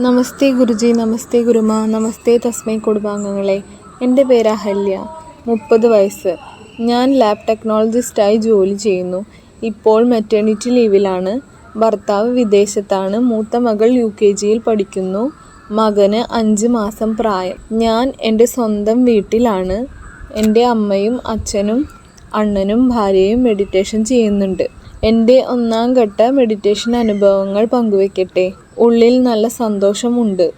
നമസ്തേ ഗുരുജി നമസ്തേ ഗുരുമ നമസ്തേ തസ്മൈ കുടുംബാംഗങ്ങളെ. എന്റെ പേര് അഹല്യ മുപ്പത് വയസ്സ്. ഞാൻ ലാബ് ടെക്നോളജിസ്റ്റായി ജോലി ചെയ്യുന്നു. ഇപ്പോൾ മെറ്റേണിറ്റി ലീവിലാണ്. ഭർത്താവ് വിദേശത്താണ്. മൂത്ത മകൾ യു കെ ജിയിൽ പഠിക്കുന്നു. മകന് അഞ്ച് മാസം പ്രായം. ഞാൻ എന്റെ സ്വന്തം വീട്ടിലാണ്. എന്റെ അമ്മയും അച്ഛനും അണ്ണനും ഭാര്യയും മെഡിറ്റേഷൻ ചെയ്യുന്നുണ്ട്. എന്റെ ഒന്നാം ഘട്ട മെഡിറ്റേഷൻ അനുഭവങ്ങൾ പങ്കുവയ്ക്കട്ടെ ഉള്ളിൽ നല്ല സന്തോഷമുണ്ട്.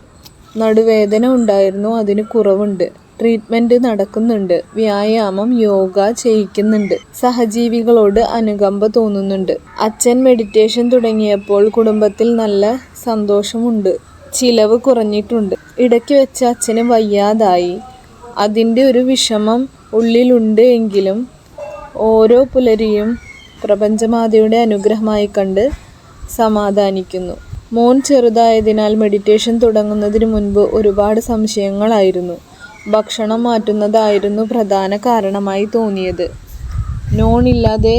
നടുവേദന ഉണ്ടായിരുന്നു അതിന് കുറവുണ്ട്. ട്രീറ്റ്മെന്റ് നടക്കുന്നുണ്ട്. വ്യായാമം യോഗ ചെയ്യിക്കുന്നുണ്ട്. സഹജീവികളോട് അനുകമ്പ തോന്നുന്നുണ്ട്. അച്ഛൻ മെഡിറ്റേഷൻ തുടങ്ങിയപ്പോൾ കുടുംബത്തിൽ നല്ല സന്തോഷമുണ്ട്. ചിലവ് കുറഞ്ഞിട്ടുണ്ട്. ഇടയ്ക്ക് വെച്ച് അച്ഛന് വയ്യാതായി. അതിന്റെ ഒരു വിഷമം ഉള്ളിലുണ്ട് എങ്കിലും ഓരോ പുലരിയും പ്രപഞ്ചമാതയുടെ അനുഗ്രഹമായി കണ്ട് സമാധാനിക്കുന്നു. മോൻ ചെറുതായതിനാൽ മെഡിറ്റേഷൻ തുടങ്ങുന്നതിന് മുൻപ് ഒരുപാട് സംശയങ്ങളായിരുന്നു. ഭക്ഷണം മാറ്റുന്നതായിരുന്നു പ്രധാന കാരണമായി തോന്നിയത്. നോണില്ലാതെ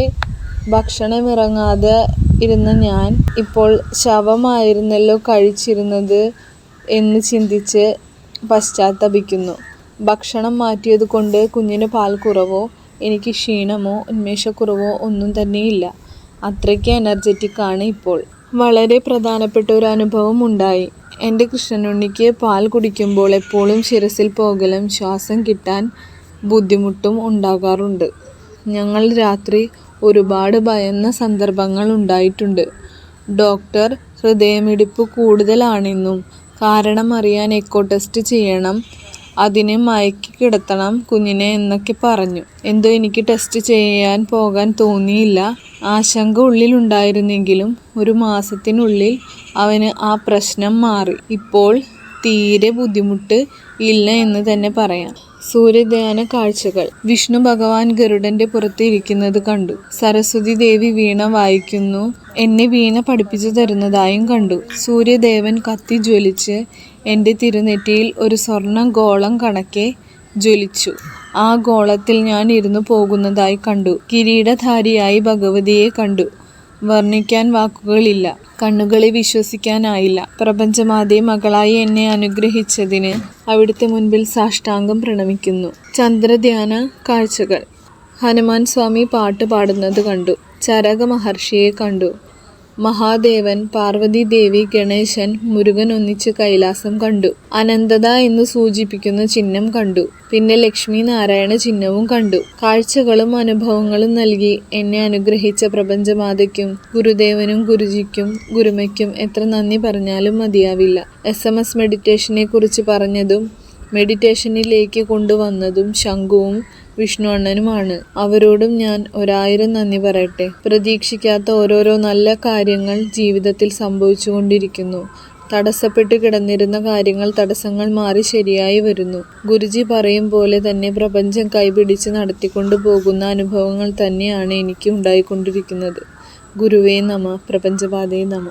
ഭക്ഷണമിറങ്ങാതെ ഇരുന്ന ഞാൻ ഇപ്പോൾ ശവമായിരുന്നല്ലോ കഴിച്ചിരുന്നത് എന്ന് ചിന്തിച്ച് പശ്ചാത്തപിക്കുന്നു. ഭക്ഷണം മാറ്റിയത് കൊണ്ട് കുഞ്ഞിന് പാൽ കുറവോ എനിക്ക് ക്ഷീണമോ ഉന്മേഷക്കുറവോ ഒന്നും തന്നെയില്ല. അത്രയ്ക്ക് എനർജറ്റിക് ആണ് ഇപ്പോൾ. വളരെ പ്രധാനപ്പെട്ട ഒരു അനുഭവം ഉണ്ടായി. എന്റെ കൃഷ്ണനുണ്ണിക്ക് പാൽ കുടിക്കുമ്പോൾ എപ്പോഴും ശിരസിൽ പോകലും ശ്വാസം കിട്ടാൻ ബുദ്ധിമുട്ടും ഉണ്ടാകാറുണ്ട്. ഞങ്ങൾ രാത്രി ഒരുപാട് ഭയന്ന സന്ദർഭങ്ങൾ ഉണ്ടായിട്ടുണ്ട്. ഡോക്ടർ ഹൃദയമിടിപ്പ് കൂടുതലാണെന്നും കാരണം അറിയാൻ എക്കോ ടെസ്റ്റ് ചെയ്യണം അതിനെ മയക്കി കിടത്തണം കുഞ്ഞിനെ എന്നൊക്കെ പറഞ്ഞു. എന്തോ എനിക്ക് ടെസ്റ്റ് ചെയ്യാൻ പോകാൻ തോന്നിയില്ല. ആശങ്ക ഉള്ളിലുണ്ടായിരുന്നെങ്കിലും ഒരു മാസത്തിനുള്ളിൽ അവന് ആ പ്രശ്നം മാറി. ഇപ്പോൾ തീരെ ബുദ്ധിമുട്ട് ഇല്ല എന്ന് തന്നെ പറയാം. സൂര്യധ്യാന കാഴ്ചകൾ. വിഷ്ണു ഭഗവാൻ ഗരുഡന്റെ പുറത്ത് ഇരിക്കുന്നത് കണ്ടു. സരസ്വതി ദേവി വീണ വായിക്കുന്നു. എന്നെ വീണ പഠിപ്പിച്ചു തരുന്നതായും കണ്ടു. സൂര്യദേവൻ കത്തി ജ്വലിച്ച് എന്റെ തിരുനെറ്റിയിൽ ഒരു സ്വർണ ഗോളം കണക്കെ ജ്വലിച്ചു. ആ ഗോളത്തിൽ ഞാൻ ഇരുന്നു പോകുന്നതായി കണ്ടു. കിരീടധാരിയായി ഭഗവതിയെ കണ്ടു. വർണിക്കാൻ വാക്കുകളില്ല. കണ്ണുകളെ വിശ്വസിക്കാനായില്ല. പ്രപഞ്ചമാതെ മകളായി എന്നെ അനുഗ്രഹിച്ചതിന് അവിടുത്തെ മുൻപിൽ സാഷ്ടാംഗം പ്രണമിക്കുന്നു. ചന്ദ്രധ്യാന കാഴ്ചകൾ. ഹനുമാൻ സ്വാമി പാട്ട് പാടുന്നത് കണ്ടു. ചരക മഹർഷിയെ കണ്ടു. മഹാദേവൻ പാർവതി ദേവി ഗണേശൻ മുരുകൻ ഒന്നിച്ച് കൈലാസം കണ്ടു. അനന്തത എന്ന് സൂചിപ്പിക്കുന്ന ചിഹ്നം കണ്ടു. പിന്നെ ലക്ഷ്മി നാരായണ ചിഹ്നവും കണ്ടു. കാഴ്ചകളും അനുഭവങ്ങളും നൽകി എന്നെ അനുഗ്രഹിച്ച പ്രപഞ്ചമാതയ്ക്കും ഗുരുദേവനും ഗുരുജിക്കും ഗുരുമയ്ക്കും എത്ര നന്ദി പറഞ്ഞാലും മതിയാവില്ല. എസ് എം എസ് മെഡിറ്റേഷനെ കുറിച്ച് പറഞ്ഞതും മെഡിറ്റേഷനിലേക്ക് കൊണ്ടുവന്നതും ശംഖുവും വിഷ്ണു അണ്ണനുമാണ് അവരോടും ഞാൻ ഒരായിരം നന്ദി പറയട്ടെ. പ്രതീക്ഷിക്കാത്ത ഓരോരോ നല്ല കാര്യങ്ങൾ ജീവിതത്തിൽ സംഭവിച്ചുകൊണ്ടിരിക്കുന്നു. തടസ്സപ്പെട്ടു കിടന്നിരുന്ന കാര്യങ്ങൾ തടസ്സങ്ങൾ മാറി ശരിയായി വരുന്നു. ഗുരുജി പറയും പോലെ തന്നെ പ്രപഞ്ചം കൈപിടിച്ച് നടത്തിക്കൊണ്ടു പോകുന്ന അനുഭവങ്ങൾ തന്നെയാണ് എനിക്ക് ഉണ്ടായിക്കൊണ്ടിരിക്കുന്നത്. ഗുരുവേ നമ പ്രപഞ്ചപാതേ നമ.